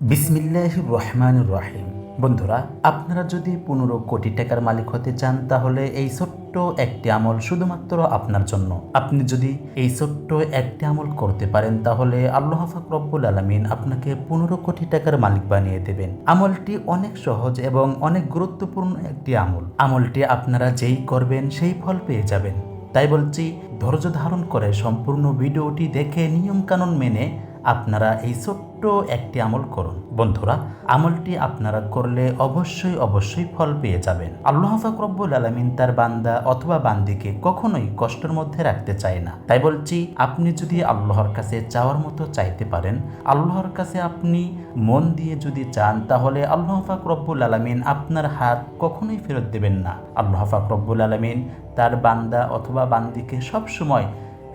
বিসমিল্লাহ রহমান রাহিম। বন্ধুরা, আপনারা যদি পনেরো কোটি টাকার মালিক হতে চান, তাহলে এই ছোট্ট একটি আমল শুধুমাত্র আপনার জন্য। আপনি যদি এই ছোট্ট একটি আমল করতে পারেন, তাহলে আল্লাহ ফাকরব্বুল আলমিন আপনাকে পনেরো কোটি টাকার মালিক বানিয়ে দেবেন। আমলটি অনেক সহজ এবং অনেক গুরুত্বপূর্ণ একটি আমল। আমলটি আপনারা যেই করবেন, সেই ফল পেয়ে যাবেন। তাই বলছি, ধৈর্য ধারণ করে সম্পূর্ণ ভিডিওটি দেখে নিয়মকানুন মেনে আপনারা এই ছোট্ট একটি আমল করুন। বন্ধুরা, আমলটি আপনারা করলে অবশ্যই অবশ্যই ফল পেয়ে যাবেন। আল্লাহ ফাকরব্বুল আলমিন তার বান্দা অথবা বান্দিকে কখনোই কষ্টের মধ্যে রাখতে চায় না। তাই বলছি, আপনি যদি আল্লাহর কাছে চাওয়ার মতো চাইতে পারেন, আল্লাহর কাছে আপনি মন দিয়ে যদি চান, তাহলে আল্লাহ ফাকরব্বুল আলমিন আপনার হাত কখনোই ফেরত দেবেন না। আল্লাহ ফাকরব্বুল আলমিন তার বান্দা অথবা বান্দিকে সবসময়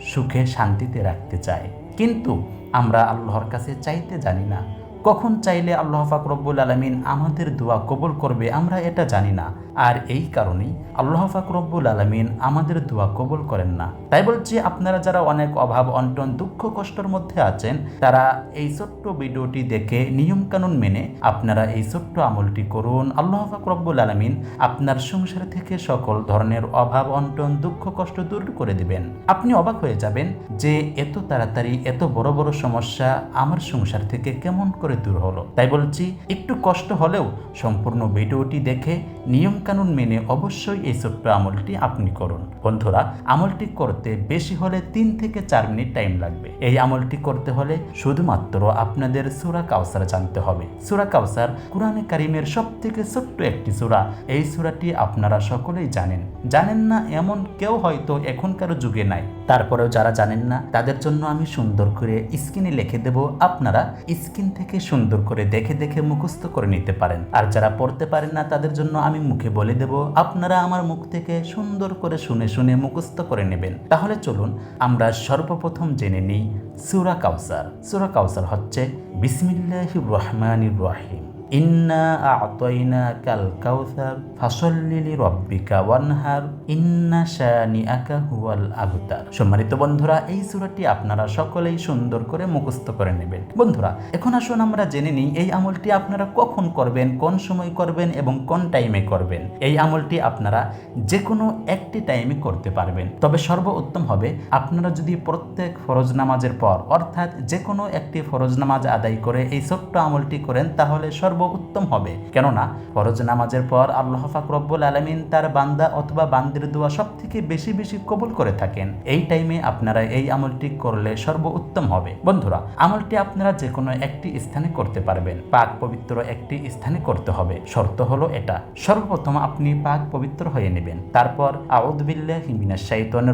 সুখে শান্তিতে রাখতে চায়। কিন্তু আমরা আল্লাহর কাছে চাইতে জানি না। কখন চাইলে আল্লাহ পাক রব্বুল আলমিন আমাদের দোয়া কবুল করবে আমরা এটা জানি না। আর এই কারণেই আল্লাহ পাক রব্বুল আলমিন আমাদের দোয়া কবুল করেন না। তাই বলছি, আপনারা যারা অনেক অভাব, অন্টন, দুঃখ, কষ্টর মধ্যে আছেন, তারা এই ছোট্ট ভিডিওটি দেখে নিয়মকানুন মেনে আপনারা এই ছোট্ট আমলটি করুন। আল্লাহ পাক রব্বুল আলমিন আপনার সংসার থেকে সকল ধরনের অভাব, অন্টন, দুঃখ, কষ্ট দূর করে দিবেন। আপনি অবাক হয়ে যাবেন যে, এত তাড়াতাড়ি, এত বড় বড় সমস্যা আমার সংসার থেকে কেমন করে দূর হলো। তাই বলছি, একটু কষ্ট হলেও সম্পূর্ণ ভিডিওটি দেখে নিয়মকানুন মেনে অবশ্যই এই ছোট্ট আমলটি আপনি করুন। বন্ধুরা, আমলটি করতে বেশি হলে তিন থেকে চার মিনিট টাইম লাগবে। এই আমলটি করতে হলে শুধুমাত্র আপনাদের সুরা কাউসার জানতে হবে। সুরা কাউসার কোরআনে কারিমের সব থেকে ছোট্ট একটি সুরা। এই সুরাটি আপনারা সকলেই জানেন। জানেন না এমন কেউ হয়তো এখনকার যুগে নাই। তারপরেও যারা জানেন না, তাদের জন্য আমি সুন্দর করে স্ক্রিনে লিখে দেব। আপনারা স্ক্রিন থেকে সুন্দর করে দেখে দেখে মুখস্থ করে নিতে পারেন। আর যারা পড়তে পারেন না, তাদের জন্য আমি মুখে বলে দেব, আপনারা আমার মুখ থেকে সুন্দর করে শুনে শুনে মুখস্থ করে নেবেন। তাহলে চলুন, আমরা সর্বপ্রথম জেনে নিই সুরা কাউসার। সুরা কাউসার হচ্ছে বিসমিল্লাহ রহমানির রহিম। ইন্না আতয়না কাল কাউসার ফাসল্লিলি রব্বিকা ওয়ানহার, ইন্না শানিআকা হুয়াল আবতার। সম্মানিত বন্ধুরা, এই সূরাটি আপনারা সকলেই সুন্দর করে মুখস্থ করে নেবেন। বন্ধুরা, এখন আসুন আমরা জেনে নিই, এই আমলটি আপনারা কখন করবেন, কোন সময় করবেন এবং কোন টাইমে করবেন? এই আমলটি আপনারা যে কোনো একটি টাইমে করতে পারবেন। তবে সর্বোত্তম হবে, আপনারা যদি প্রত্যেক ফরজ নামাজের পর, অর্থাৎ যে কোনো একটি ফরজ নামাজ আদায় করে এই ছোট্ট আমলটি করেন, তাহলে সর্ব উত্তম হবে। কেননা, ফরজ নামাজের পর আল্লাহ ফাক রব্বুল আলমিন তার বান্দা অথবা বান্দির দোয়া সব থেকে বেশি বেশি কবুল করে থাকেন। এই টাইমে আপনারা এই আমলটি করলে সর্ব উত্তম হবে। বন্ধুরা, আমলটি আপনারা যে কোনো একটি স্থানে করতে পারবেন। পাক পবিত্র একটি স্থানে করতে হবে। শর্ত হলো এটা। সর্বপ্রথম আপনি পাক পবিত্র হয়ে নেবেন। তারপর আউদবিল্লাহ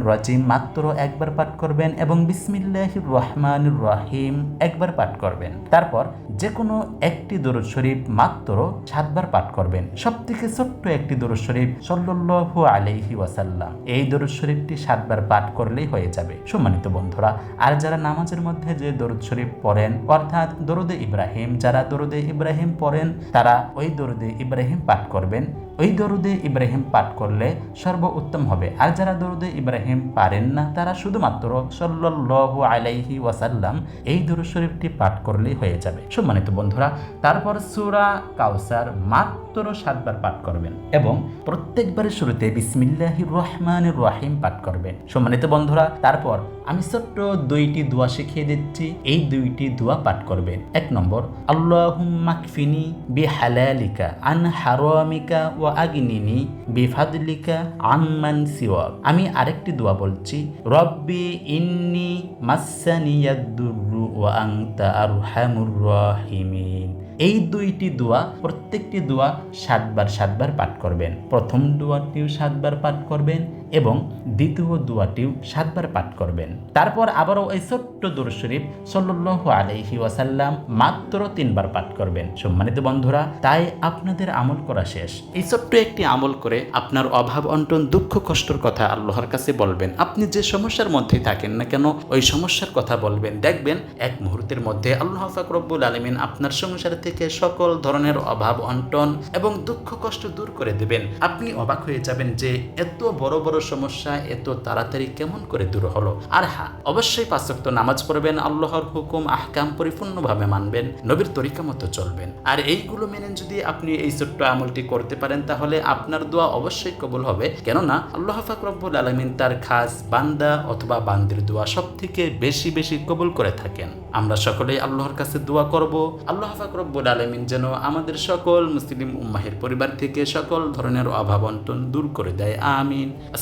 রাজিম মাত্র একবার পাঠ করবেন এবং বিসমিল্লাহ রহমান রহিম একবার পাঠ করবেন। তারপর যে কোনো একটি দরুদ শরীফ মাত্র সাতবার পাঠ করবেন। সব থেকে ছোট্ট একটি দরুদ শরীফ সল্লাল্লাহু আলাইহি ওয়াসাল্লাম। এই দরুদ শরীফটি সাতবার পাঠ করলেই হয়ে যাবে। সম্মানিত বন্ধুরা, আর যারা নামাজের মধ্যে যে দরুদ শরীফ পড়েন, অর্থাৎ দরুদে ইব্রাহিম, যারা দরুদে ইব্রাহিম পড়েন, তারা ওই দরুদে ইব্রাহিম পাঠ করবেন। ওই দরুদে ইব্রাহিম পাঠ করলে সর্ব উত্তম হবে। আর যারা দরুদে ইব্রাহিম পারেন না, তারা শুধুমাত্র সল্লাল্লাহু আলাইহি ওয়াসাল্লাম এই দরুদ শরীফটি পাঠ করলেই হয়ে যাবে। সম্মানিত বন্ধুরা, তারপর সুরা কাউসার মাত্র সাতবার পাঠ করবেন এবং প্রত্যেকবারের শুরুতে বিসমিল্লাহির রহমানির রহিম পাঠ করবেন। সম্মানিত বন্ধুরা, তারপর আমি ছোট্ট দুইটি দোয়া শিখিয়ে দিচ্ছি। এই দুইটি দোয়া পাঠ করবেন। এক নম্বর আল্লাহুম্মাকফিনি বিহালালিকা আন হারামিকা ওয়া আগনিনি বিফাদলিকা আম্মান সিওয়াক। আমি আরেকটি দোয়া বলছি, রব্বি ইন্নি মাসানিয়াদুরু ওয়া আনতা আরহামুর রাহিমিন। এই দুইটি দোয়া প্রত্যেকটি দোয়া সাতবার সাতবার পাঠ করবেন। প্রথম দোয়াটিও সাতবার পাঠ করবেন এবং দ্বিতীয় দোয়াটিও সাতবার পাঠ করবেন। তারপর আবারও এই ছোট্ট দূর শরীফ সল্লাহ আলহি ওয়াসাল্লাম মাত্র তিনবার পাঠ করবেন। সম্মানিত বন্ধুরা, তাই আপনাদের আমল করা শেষ। এই ছোট্ট একটি আমল করে আপনার অভাব, অন্টন, দুঃখ, কষ্টর কথা আল্লাহর কাছে বলবেন। আপনি যে সমস্যার মধ্যে থাকেন না কেন, ওই সমস্যার কথা বলবেন। দেখবেন এক মুহূর্তের মধ্যে আল্লাহ ফাকরব্বুল আলমিন আপনার সংসার থেকে সকল ধরনের অভাব, অন্টন এবং দুঃখ, কষ্ট দূর করে দেবেন। আপনি অবাক হয়ে যাবেন যে এত বড় বড় সমস্যা, এত তাড়াতাড়ি কেমন করে দূর হলো? আর হ্যাঁ অবশ্যই পাঁচক্ত নামাজ পড়বেন, আল্লাহর হুকুম, আহকাম পরিপূর্ণভাবে মানবেন, নবীর তরিকা মতো চলবেন। আর এইগুলো মেনে যদি আপনি এই ছোট্ট আমলটি করতে পারেন, তাহলে আপনার দোয়া অবশ্যই কবুল হবে। কেননা, আল্লাহ ফাকরব্বুল আলমিন তার খাস বান্দা অথবা বান্দির দোয়া সব থেকে বেশি বেশি কবুল করে থাকেন। আমরা সকলেই আল্লাহর কাছে দোয়া করব। আল্লাহ ফাকরব্বুল আলমিন যেন আমাদের সকল মুসলিম উম্মাহের পরিবার থেকে সকল ধরনের অভাব অন্টন দূর করে দেয়। আমিন।